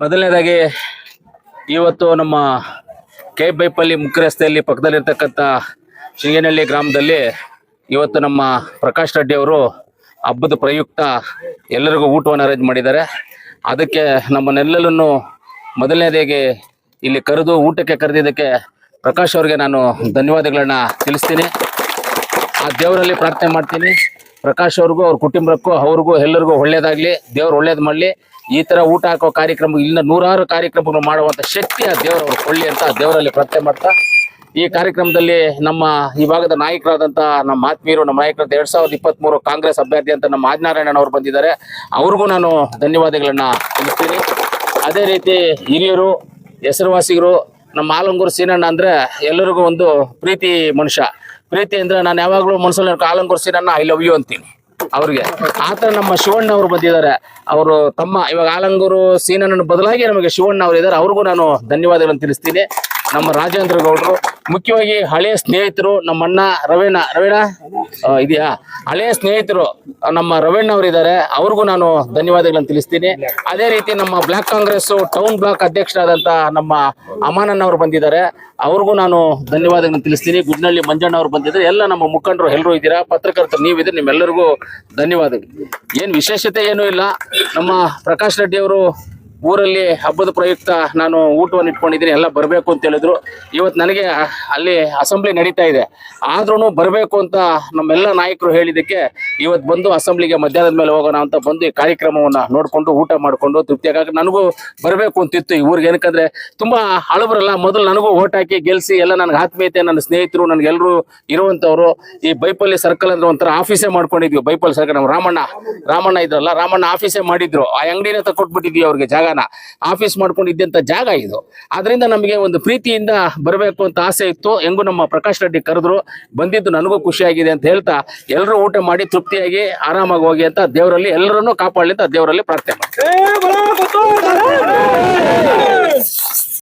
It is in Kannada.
ಮೊದಲನೇದಾಗಿ, ಇವತ್ತು ನಮ್ಮ ಕೆ ಬೈಪಲ್ಲಿ ಮುಖ್ಯ ರಸ್ತೆಯಲ್ಲಿ ಪಕ್ಕದಲ್ಲಿರ್ತಕ್ಕಂಥ ಶೃಂಗೇನಹಳ್ಳಿ ಗ್ರಾಮದಲ್ಲಿ ಇವತ್ತು ನಮ್ಮ ಪ್ರಕಾಶ್ ರೆಡ್ಡಿ ಅವರು ಹಬ್ಬದ ಪ್ರಯುಕ್ತ ಎಲ್ಲರಿಗೂ ಊಟವನ್ನು ಅರೇಂಜ್ ಮಾಡಿದ್ದಾರೆ. ಅದಕ್ಕೆ ನಮ್ಮನ್ನೆಲ್ಲರನ್ನು ಮೊದಲನೇದಾಗಿ ಇಲ್ಲಿ ಕರೆದು ಊಟಕ್ಕೆ ಕರೆದಿದ್ದಕ್ಕೆ ಪ್ರಕಾಶ್ ಅವರಿಗೆ ನಾನು ಧನ್ಯವಾದಗಳನ್ನ ತಿಳಿಸ್ತೀನಿ. ಆ ದೇವರಲ್ಲಿ ಪ್ರಾರ್ಥನೆ ಮಾಡ್ತೀನಿ. ಪ್ರಕಾಶ್ ಅವ್ರಿಗೂ, ಅವ್ರ ಕುಟುಂಬಕ್ಕೂ, ಅವ್ರಿಗೂ, ಎಲ್ಲರಿಗೂ ಒಳ್ಳೇದಾಗ್ಲಿ, ದೇವ್ರು ಒಳ್ಳೇದು ಮಾಡಲಿ. ಈ ತರ ಊಟ ಹಾಕೋ ಕಾರ್ಯಕ್ರಮ, ಇಲ್ಲಿನ ನೂರಾರು ಕಾರ್ಯಕ್ರಮಗಳು ಮಾಡುವಂತ ಶಕ್ತಿ ಆ ದೇವರು ಅವ್ರು ಕೊಳ್ಳಿ ಅಂತ ದೇವರಲ್ಲಿ ಪ್ರಾರ್ಥನೆ ಮಾಡ್ತಾ. ಈ ಕಾರ್ಯಕ್ರಮದಲ್ಲಿ ನಮ್ಮ ಈ ಭಾಗದ ನಾಯಕರಾದಂತ ನಮ್ಮ ಆತ್ಮೀಯರು, ನಮ್ಮ ನಾಯಕರಂತ ಎರಡ್ ಸಾವಿರದ ಇಪ್ಪತ್ತ್ ಮೂರು ಕಾಂಗ್ರೆಸ್ ಅಭ್ಯರ್ಥಿ ಅಂತ ನಮ್ಮ ಆದಿನಾರಾಯಣ ಅವರು ಬಂದಿದ್ದಾರೆ. ಅವ್ರಿಗೂ ನಾನು ಧನ್ಯವಾದಗಳನ್ನ ತಿಳಿಸ್ತೀನಿ. ಅದೇ ರೀತಿ ಹಿರಿಯರು ಹೆಸರುವಾಸಿಗರು ನಮ್ಮ ಆಲಂಗೂರು ಸೀನಣ್ಣ ಅಂದ್ರೆ ಎಲ್ಲರಿಗೂ ಒಂದು ಪ್ರೀತಿ ಮನುಷ್ಯ. ಪ್ರೀತಿ ಅಂದ್ರೆ ನಾನು ಯಾವಾಗಲೂ ಮನಸ್ಸಲ್ಲಿ ಆಲಂಗೂರು ನನ್ನ ಐ ಲವ್ ಯು ಅಂತೀನಿ. ಅವ್ರಿಗೆ. ಆತರ ನಮ್ಮ ಶಿವಣ್ಣ ಅವರು ಬಂದಿದ್ದಾರೆ. ಅವರು ತಮ್ಮ ಇವಾಗ ಆಲಂಗೂರು ಸೀನನ್ನು ಬದಲಾಗಿ ನಮಗೆ ಶಿವಣ್ಣ ಅವರು ಇದ್ದಾರೆ. ಅವ್ರಿಗೂ ನಾನು ಧನ್ಯವಾದಗಳನ್ನು ತಿಳಿಸ್ತೀನಿ. ನಮ್ಮ ರಾಜೇಂದ್ರ ಗೌಡರು ಮುಖ್ಯವಾಗಿ ಹಳೆಯ ಸ್ನೇಹಿತರು ನಮ್ಮ ಅಣ್ಣ ರವೀಣ ರವೀಣ ಇದೆಯಾ? ಹಳೆಯ ಸ್ನೇಹಿತರು ನಮ್ಮ ರವೇಣ್ಣ ಅವರು ಇದ್ದಾರೆ. ಅವ್ರಿಗೂ ನಾನು ಧನ್ಯವಾದಗಳನ್ನು ತಿಳಿಸ್ತೀನಿ. ಅದೇ ರೀತಿ ನಮ್ಮ ಬ್ಲಾಕ್ ಕಾಂಗ್ರೆಸ್ ಟೌನ್ ಬ್ಲಾಕ್ ಅಧ್ಯಕ್ಷರಾದಂಥ ನಮ್ಮ ಅಮಾನನ್ ಅವರು ಬಂದಿದ್ದಾರೆ. ಅವ್ರಿಗೂ ನಾನು ಧನ್ಯವಾದಗಳನ್ನು ತಿಳಿಸ್ತೀನಿ. ಗುಡ್ನಳ್ಳಿ ಮಂಜಣ್ಣ ಅವರು ಬಂದಿದ್ದಾರೆ. ಎಲ್ಲ ನಮ್ಮ ಮುಖಂಡರು ಎಲ್ಲರೂ ಇದ್ದೀರಾ? ಪತ್ರಕರ್ತರು ನೀವಿದ್ರೆ ನಿಮ್ಮೆಲ್ಲರಿಗೂ ಧನ್ಯವಾದಗಳು. ಏನು ವಿಶೇಷತೆ ಏನೂ ಇಲ್ಲ. ನಮ್ಮ ಪ್ರಕಾಶ್ ರೆಡ್ಡಿ ಅವರು ಊರಲ್ಲಿ ಹಬ್ಬದ ಪ್ರಯುಕ್ತ ನಾನು ಊಟವನ್ನು ಇಟ್ಕೊಂಡಿದ್ದೀನಿ, ಎಲ್ಲ ಬರಬೇಕು ಅಂತ ಹೇಳಿದ್ರು. ಇವತ್ತು ನನಗೆ ಅಲ್ಲಿ ಅಸೆಂಬ್ಲಿ ನಡೀತಾ ಇದೆ. ಆದ್ರೂ ಬರಬೇಕು ಅಂತ ನಮ್ಮೆಲ್ಲ ನಾಯಕರು ಹೇಳಿದ್ದಕ್ಕೆ ಇವತ್ತು ಬಂದು ಅಸೆಂಬ್ಲಿಗೆ ಮಧ್ಯಾಹ್ನದ ಮೇಲೆ ಹೋಗೋಣ ಅಂತ ಬಂದು ಈ ಕಾರ್ಯಕ್ರಮವನ್ನ ನೋಡಿಕೊಂಡು ಊಟ ಮಾಡಿಕೊಂಡು ತೃಪ್ತಿಯಾಗಿ ನನಗೂ ಬರಬೇಕು ಅಂತಿತ್ತು ಈ ಊರಿಗೆ. ಏನಕ್ಕಂದ್ರೆ ತುಂಬಾ ಹಳಬರಲ್ಲ ಮೊದಲು ನನಗೂ ಓಟ್ ಹಾಕಿ ಗೆಲ್ಸಿ ಎಲ್ಲ ನನಗೆ ಆತ್ಮೀಯತೆ, ನನ್ನ ಸ್ನೇಹಿತರು ನನಗೆಲ್ಲರೂ ಇರುವಂಥವ್ರು ಈ ಬೈಪಲ್ಲಿ ಸರ್ಕಲ್ ಅಂದ್ರೆ ಒಂಥರ ಆಫೀಸೇ ಮಾಡ್ಕೊಂಡಿದ್ವಿ. ಬೈಪಲ್ಲಿ ಸರ್ಕಲ್ ನಮ್ಮ ರಾಮಣ್ಣ ರಾಮಣ್ಣ ಇದ್ರಲ್ಲ, ರಾಮಣ್ಣ ಆಫೀಸೇ ಮಾಡಿದ್ರು. ಆ ಅಂಗಡಿನೇ ತಕ್ಕೊಟ್ಬಿಟ್ಟಿದ್ವಿ ಅವ್ರಿಗೆ ಜಾಗನ ಆಫೀಸ್ ಮಾಡ್ಕೊಂಡು ಇದ್ದಂತ ಜಾಗ ಇದು. ಅದರಿಂದ ನಮಗೆ ಒಂದು ಪ್ರೀತಿಯಿಂದ ಬರಬೇಕು ಅಂತ ಆಸೆ ಇತ್ತು. ಹೆಂಗು ನಮ್ಮ ಪ್ರಕಾಶ್ ರೆಡ್ಡಿ ಕರೆದ್ರು, ಬಂದಿದ್ದು ನನಗೂ ಖುಷಿಯಾಗಿದೆ ಅಂತ ಹೇಳ್ತಾ ಎಲ್ಲರೂ ಊಟ ಮಾಡಿ ತೃಪ್ತಿಯಾಗಿ ಆರಾಮಾಗಿ ಹೋಗಿ ಅಂತ ದೇವರಲ್ಲಿ ಎಲ್ಲರನ್ನೂ ಕಾಪಾಡಲಿ ಅಂತ ದೇವರಲ್ಲಿ ಪ್ರಾರ್ಥನೆ ಮಾಡ್ತೀನಿ